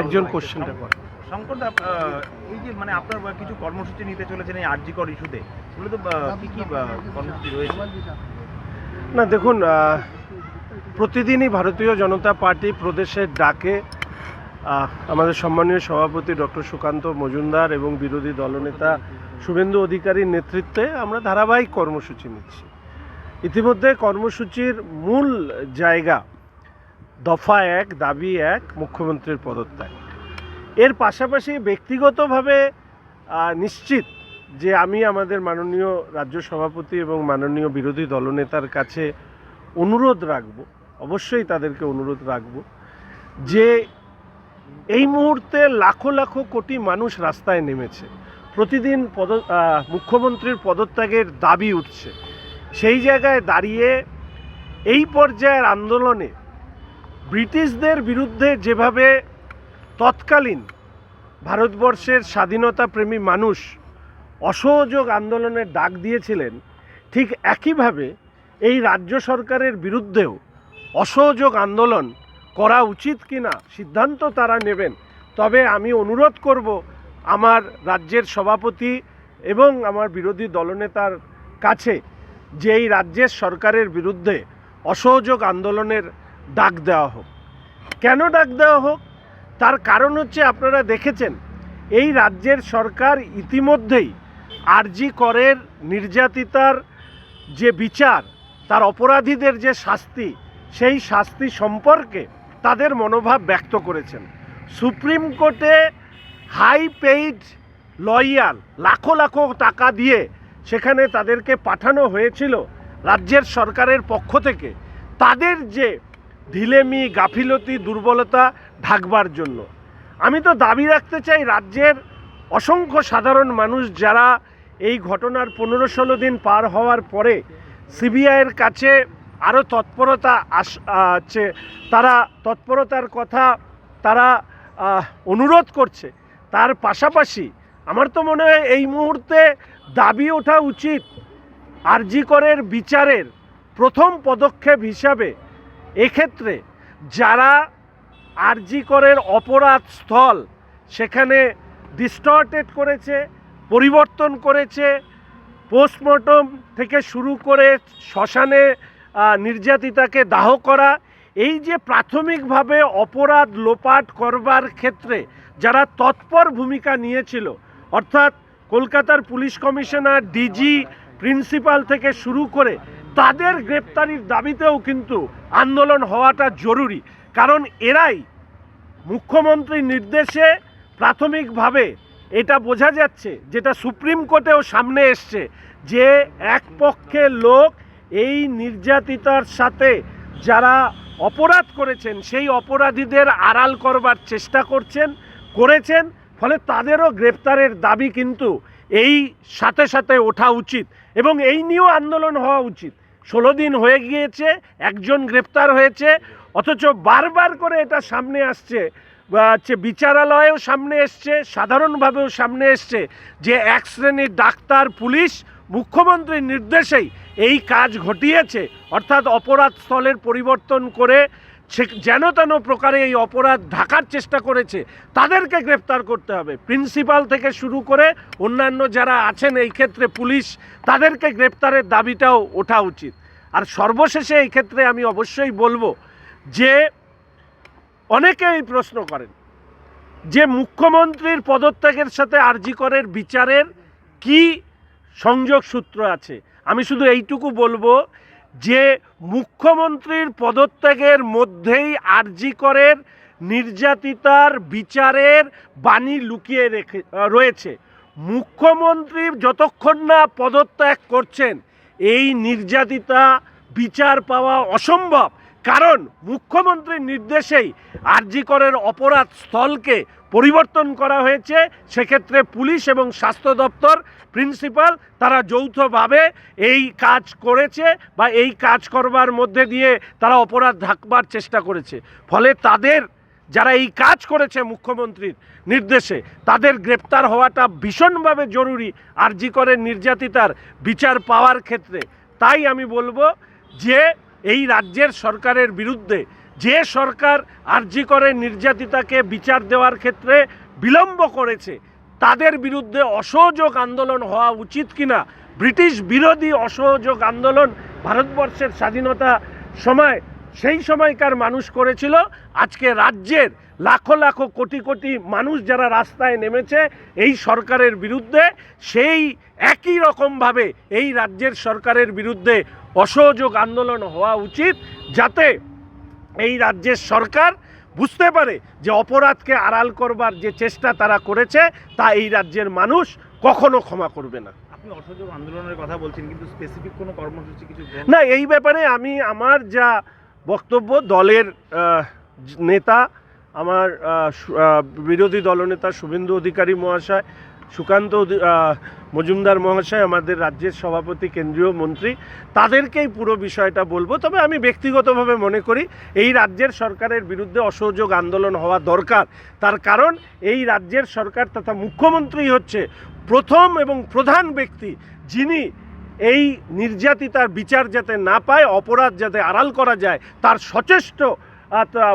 একজন কোশ্চেনটা করে শঙ্কর এই যে মানে আপনার কিছু কর্মসূচি নিতে চলেছেন এই আরজিকর ইস্যুতে এগুলো তো কি কর্মসূচি রয়েছে? না দেখুন প্রতিদিনই ভারতীয় জনতা পার্টি প্রদেশের ডাকে আমাদের সম্মানীয় সভাপতি ডক্টর সুকান্ত মজুমদার এবং বিরোধী দলনেতা শুভেন্দু অধিকারীর নেতৃত্বে আমরা ধারাবাহিক কর্মসূচি নিচ্ছি। ইতিমধ্যে কর্মসূচির মূল জায়গা দফা এক, দাবি এক, মুখ্যমন্ত্রীর পদত্যাগ। এর পাশাপাশি ব্যক্তিগতভাবে নিশ্চিত যে আমি আমাদের মাননীয় রাজ্য সভাপতি এবং মাননীয় বিরোধী দলনেতার কাছে অনুরোধ রাখব, অবশ্যই তাদেরকে অনুরোধ রাখব, যে এই মুহূর্তে লাখো লাখো কোটি মানুষ রাস্তায় নেমেছে। প্রতিদিন পদ মুখ্যমন্ত্রীর পদত্যাগের দাবি উঠছে। সেই জায়গায় দাঁড়িয়ে এই পর্যায়ের আন্দোলনে ব্রিটিশদের বিরুদ্ধে যেভাবে তৎকালীন ভারতবর্ষের স্বাধীনতা প্রেমী মানুষ অসহযোগ আন্দোলনের ডাক দিয়েছিলেন, ঠিক একইভাবে এই রাজ্য সরকারের বিরুদ্ধেও অসহযোগ আন্দোলন করা উচিত কিনা সিদ্ধান্ত তারা নেবেন। তবে আমি অনুরোধ করব আমার রাজ্যের সভাপতি এবং আমার বিরোধী দলনেতার কাছে যে এই রাজ্যের সরকারের বিরুদ্ধে অসহযোগ আন্দোলনের ডাক দেওয়া হোক। কেন ডাক দেওয়া হোক? তার কারণ হচ্ছে আপনারা দেখেছেন, এই রাজ্যের সরকার ইতিমধ্যেই আরজি করের নির্যাতিতার যে বিচার, তার অপরাধীদের যে শাস্তি, সেই শাস্তি সম্পর্কে তাদের মনোভাব ব্যক্ত করেছেন। সুপ্রিম কোর্টে হাই পেইড লয়ার লাখো লাখো টাকা দিয়ে সেখানে তাদেরকে পাঠানো হয়েছিল রাজ্যের সরকারের পক্ষ থেকে। তাদের যে ঢিলেমি গাফিলতি দুর্বলতা ঢাকবার জন্য। আমি তো দাবি রাখতে চাই রাজ্যের অসংখ্য সাধারণ মানুষ যারা এই ঘটনার পনেরো ষোলো দিন পার হওয়ার পরে সিবিআইয়ের কাছে আরও তৎপরতা আস তারা তৎপরতার কথা তারা অনুরোধ করছে। তার পাশাপাশি আমার তো মনে হয় এই মুহূর্তে দাবি ওঠা উচিত। আরজি করের বিচারের প্রথম পদক্ষেপ হিসাবে এক্ষেত্রে যারা আরজি করের অপরাধ স্থল সেখানে ডিস্টর্টেড করেছে, পরিবর্তন করেছে পোস্টমর্টম থেকে শুরু করে শ্মশানে নির্যাতিতাকে দাহ করা, এই যে প্রাথমিকভাবে অপরাধ লোপাট করবার ক্ষেত্রে যারা তৎপর ভূমিকা নিয়েছিল, অর্থাৎ কলকাতার পুলিশ কমিশনার, ডিজি, প্রিন্সিপাল থেকে শুরু করে তাদের গ্রেপ্তারির দাবিতেও কিন্তু আন্দোলন হওয়াটা জরুরি। কারণ এরাই মুখ্যমন্ত্রীর নির্দেশে প্রাথমিকভাবে এটা বোঝা যাচ্ছে, যেটা সুপ্রিম কোর্টেও সামনে এসছে, যে এক পক্ষের লোক এই নির্যাতিতার সাথে যারা অপরাধ করেছেন, সেই অপরাধীদের আড়াল করবার চেষ্টা করছেন, করেছেন, ফলে তাদেরও গ্রেপ্তারের দাবি কিন্তু এই সাথে সাথে ওঠা উচিত এবং এই নিয়েও আন্দোলন হওয়া উচিত। ষোলো দিন হয়ে গিয়েছে, একজন গ্রেপ্তার হয়েছে, অথচ বারবার করে এটা সামনে আসছে। হচ্ছে বিচারালয়েও সামনে এসছে, সাধারণভাবেও সামনে এসছে যে এক শ্রেণির ডাক্তার, পুলিশ, মুখ্যমন্ত্রীর নির্দেশেই এই কাজ ঘটিয়েছে। অর্থাৎ অপরাধস্থলের পরিবর্তন করে সে যেন তেন প্রকারে এই অপরাধ ঢাকার চেষ্টা করেছে, তাদেরকে গ্রেপ্তার করতে হবে। প্রিন্সিপাল থেকে শুরু করে অন্যান্য যারা আছেন এই ক্ষেত্রে পুলিশ, তাদেরকে গ্রেপ্তারের দাবিটাও ওঠা উচিত। আর সর্বশেষে এই ক্ষেত্রে আমি অবশ্যই বলব যে, অনেকে এই প্রশ্ন করেন যে, মুখ্যমন্ত্রীর পদত্যাগের সাথে আরজি করের বিচারের কি সংযোগ সূত্র আছে? আমি শুধু এইটুকু বলব যে মুখ্যমন্ত্রীর পদত্যাগের মধ্যেই আরজি করের নির্যাতিতার বিচারের বাণী লুকিয়ে রেখে রয়েছে। মুখ্যমন্ত্রী যতক্ষণ না পদত্যাগ করছেন, এই নির্যাতিতা, বিচার পাওয়া অসম্ভব। কারণ মুখ্যমন্ত্রীর নির্দেশেই আরজি করের অপরাধ স্থলকে পরিবর্তন করা হয়েছে। সেক্ষেত্রে পুলিশ এবং স্বাস্থ্য দপ্তর, প্রিন্সিপাল, তারা যৌথভাবে এই কাজ করেছে বা এই কাজ করবার মধ্যে দিয়ে তারা অপরাধ ঢাকবার চেষ্টা করেছে। ফলে তাদের যারা এই কাজ করেছে মুখ্যমন্ত্রীর নির্দেশে, তাদের গ্রেপ্তার হওয়াটা ভীষণভাবে জরুরি আরজি করের নির্যাতিতার বিচার পাওয়ার ক্ষেত্রে। তাই আমি বলব যে এই রাজ্যের সরকারের বিরুদ্ধে যে সরকার আর্জি করে নির্যাতিতাকে বিচার দেওয়ার ক্ষেত্রে বিলম্ব করেছে, তাদের বিরুদ্ধে অসহযোগ আন্দোলন হওয়া উচিত কিনা, ব্রিটিশ বিরোধী অসহযোগ আন্দোলন ভারতবর্ষের স্বাধীনতা সময়, সেই সময়কার মানুষ করেছিল। আজকে রাজ্যের লাখো লাখো কোটি কোটি মানুষ যারা রাস্তায় নেমেছে এই সরকারের বিরুদ্ধে, সেই একই রকমভাবে এই রাজ্যের সরকারের বিরুদ্ধে অসহযোগ আন্দোলন হওয়া উচিত যাতে এই রাজ্যের সরকার বুঝতে পারে যে অপরাধকে আড়াল করবার যে চেষ্টা তারা করেছে তা এই রাজ্যের মানুষ কখনো ক্ষমা করবে না। আপনি অসহযোগ আন্দোলনের কথা বলছেন কিন্তু স্পেসিফিক কোনো কর্মসূচি কিছু না এই ব্যাপারে আমি আমার যা বক্তব্য দলের নেতা আমার বিরোধী দলনেতা শুভেন্দু অধিকারী মহাশয় সুকান্ত মজুমদার মহাশয়, আমাদের রাজ্যের সভাপতি, কেন্দ্রীয় মন্ত্রী, তাদেরকেই পুরো বিষয়টা বলব। তবে আমি ব্যক্তিগতভাবে মনে করি, এই রাজ্যের সরকারের বিরুদ্ধে অসহযোগ আন্দোলন হওয়া দরকার। তার কারণ, এই রাজ্যের সরকার তথা মুখ্যমন্ত্রী হচ্ছে প্রথম এবং প্রধান ব্যক্তি, যিনি এই নির্যাতিতার বিচার যাতে না পায়, অপরাধ যাতে আড়াল করা যায়, তার সচেষ্ট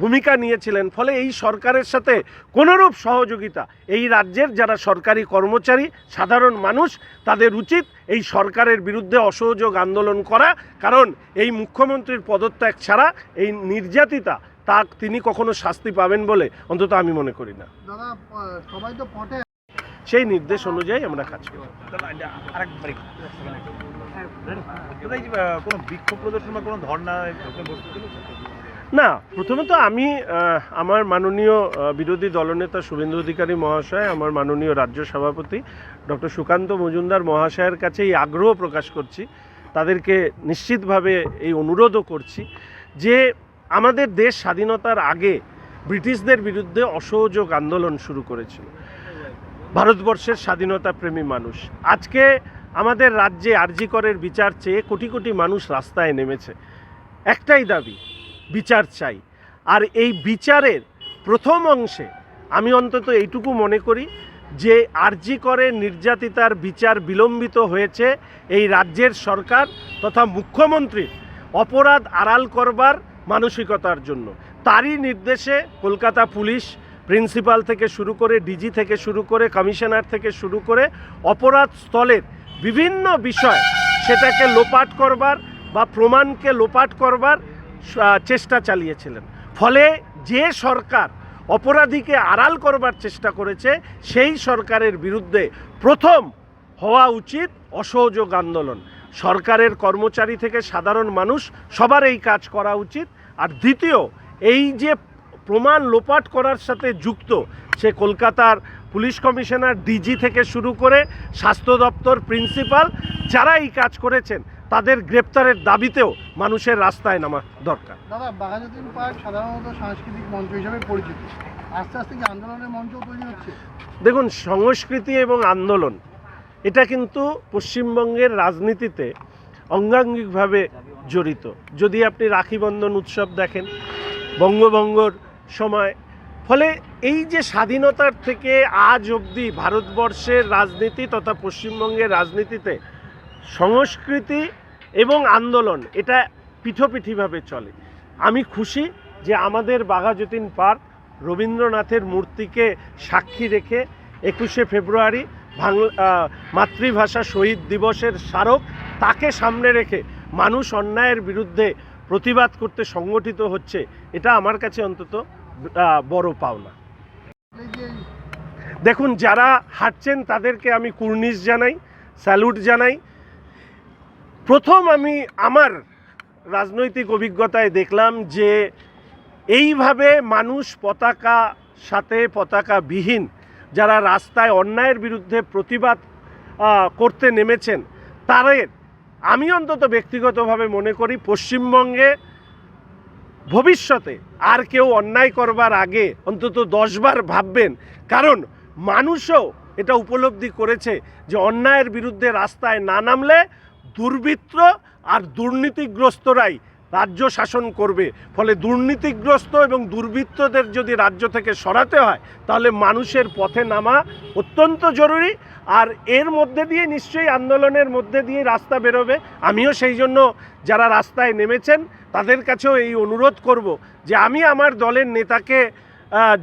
ভূমিকা নিয়েছিলেন। ফলে এই সরকারের সাথে কোনোরূপ সহযোগিতা এই রাজ্যের যারা সরকারি কর্মচারী সাধারণ মানুষ তাদের উচিত এই সরকারের বিরুদ্ধে অসহযোগ আন্দোলন করা। কারণ এই মুখ্যমন্ত্রীর পদত্যাগ ছাড়া এই নির্যাতিতা তা তিনি কখনো শাস্তি পাবেন বলে অন্তত আমি মনে করি না। দাদা প- সবাই তো পটে। সেই নির্দেশ অনুযায়ী আমরা কাজ করি। কোনো বিক্ষোভ প্রদর্শন বা কোনো ধর্ণা? না প্রথমত আমি আমার মাননীয় বিরোধী দলনেতা শুভেন্দু অধিকারী মহাশয়, আমার মাননীয় রাজ্য সভাপতি ডক্টর সুকান্ত মজুমদার মহাশয়ের কাছে এই আগ্রহ প্রকাশ করছি। তাদেরকে নিশ্চিতভাবে এই অনুরোধও করছি যে আমাদের দেশ স্বাধীনতার আগে ব্রিটিশদের বিরুদ্ধে অসহযোগ আন্দোলন শুরু করেছিল। ভারতবর্ষের স্বাধীনতা প্রেমী মানুষ। আজকে আমাদের রাজ্যে আরজিকরের বিচার চেয়ে কোটি কোটি মানুষ রাস্তায় নেমেছে। একটাই দাবি বিচার চাই। আর এই বিচারের প্রথম অংশে আমি অন্তত এইটুকু মনে করি যে আরজি করে নির্যাতিতার বিচার বিলম্বিত হয়েছে এই রাজ্যের সরকার তথা মুখ্যমন্ত্রীর অপরাধ আড়াল করবার মানসিকতার জন্য। তারই নির্দেশে কলকাতা পুলিশ প্রিন্সিপাল থেকে শুরু করে ডিজি থেকে শুরু করে, কমিশনার থেকে শুরু করে অপরাধ স্থলের বিভিন্ন বিষয় সেটাকে লোপাট করবার বা প্রমাণকে লোপাট করবার চেষ্টা চালিয়েছিলেন। ফলে যে সরকার অপরাধীকে আড়াল করবার চেষ্টা করেছে, সেই সরকারের বিরুদ্ধে প্রথম হওয়া উচিত অসহযোগ আন্দোলন। সরকারের কর্মচারী থেকে সাধারণ মানুষ, সবার এই কাজ করা উচিত। আর দ্বিতীয়, এই যে প্রমাণ লোপাট করার সাথে যুক্ত সে কলকাতার পুলিশ কমিশনার ডিজি থেকে শুরু করে স্বাস্থ্য দপ্তর প্রিন্সিপাল, যারা এই কাজ করেছেন, তাদের গ্রেপ্তারের দাবিতেও মানুষের রাস্তায় নামা দরকার। দাদা বাঘাযতীন পার্ক সাধারণত সাংস্কৃতিক মঞ্চ হিসেবে পরিচিত। আস্তে আস্তে কি আন্দোলনের মঞ্চ তৈরি হচ্ছে? দেখুন সংস্কৃতি এবং আন্দোলন এটা কিন্তু পশ্চিমবঙ্গের রাজনীতিতে অঙ্গাঙ্গিকভাবে জড়িত। যদি আপনি রাখি বন্ধন উৎসব দেখেন বঙ্গভঙ্গর সময় ফলে এই যে স্বাধীনতার থেকে আজ অবধি ভারতবর্ষের রাজনীতি তথা পশ্চিমবঙ্গের রাজনীতিতে সংস্কৃতি এবং আন্দোলন, এটা পিঠোপিঠিভাবে চলে। আমি খুশি যে আমাদের বাঘাযতীন পার্ক রবীন্দ্রনাথের মূর্তিকে সাক্ষী রেখে একুশে ফেব্রুয়ারি বাংলা মাতৃভাষা শহীদ দিবসের স্মারক তাকে সামনে রেখে মানুষ অন্যায়ের বিরুদ্ধে প্রতিবাদ করতে সংগঠিত হচ্ছে, এটা আমার কাছে অন্তত বড় পাওনা। দেখুন, যারা হাঁটছেন তাদেরকে আমি কুর্নিশ জানাই, স্যালুট জানাই প্রথম আমি আমার রাজনৈতিক অভিজ্ঞতায় দেখলাম যে এইভাবে মানুষ পতাকা সাথে পতাকা বিহীন যারা রাস্তায় অন্যায়ের বিরুদ্ধে প্রতিবাদ করতে নেমেছেন তাদের আমি অন্তত ব্যক্তিগতভাবে মনে করি পশ্চিমবঙ্গে ভবিষ্যতে আর কেউ অন্যায় করবার আগে অন্তত দশবার ভাববেন। কারণ মানুষও এটা উপলব্ধি করেছে যে অন্যায়ের বিরুদ্ধে রাস্তায় না নামলে দুর্বৃত্ত আর দুর্নীতিগ্রস্তরাই রাজ্য শাসন করবে। ফলে দুর্নীতিগ্রস্ত এবং দুর্বৃত্তদের যদি রাজ্য থেকে সরাতে হয়, তাহলে মানুষের পথে নামা অত্যন্ত জরুরি। আর এর মধ্যে দিয়ে নিশ্চয়ই আন্দোলনের মধ্যে দিয়ে রাস্তা বেরোবে। আমিও সেই জন্য যারা রাস্তায় নেমেছেন, তাদের কাছেও এই অনুরোধ করব যে আমি আমার দলের নেতাকে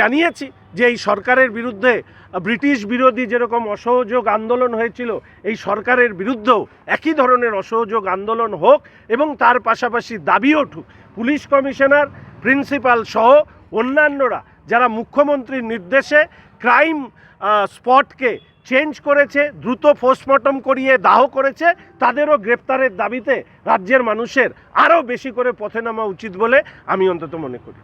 জানিয়েছি যে এই সরকারের বিরুদ্ধে, ব্রিটিশ বিরোধী যেরকম অসহযোগ আন্দোলন হয়েছিল, এই সরকারের বিরুদ্ধেও একই ধরনের অসহযোগ আন্দোলন হোক এবং তার পাশাপাশি দাবি উঠুক পুলিশ কমিশনার, প্রিন্সিপাল সহ অন্যান্যরা যারা মুখ্যমন্ত্রীর নির্দেশে ক্রাইম স্পটকে চেঞ্জ করেছে, দ্রুত পোস্টমর্টম করিয়ে দাহ করেছে, তাদেরও গ্রেপ্তারের দাবিতে রাজ্যের মানুষের আরও বেশি করে পথে নামা উচিত বলে আমি অন্তত মনে করি।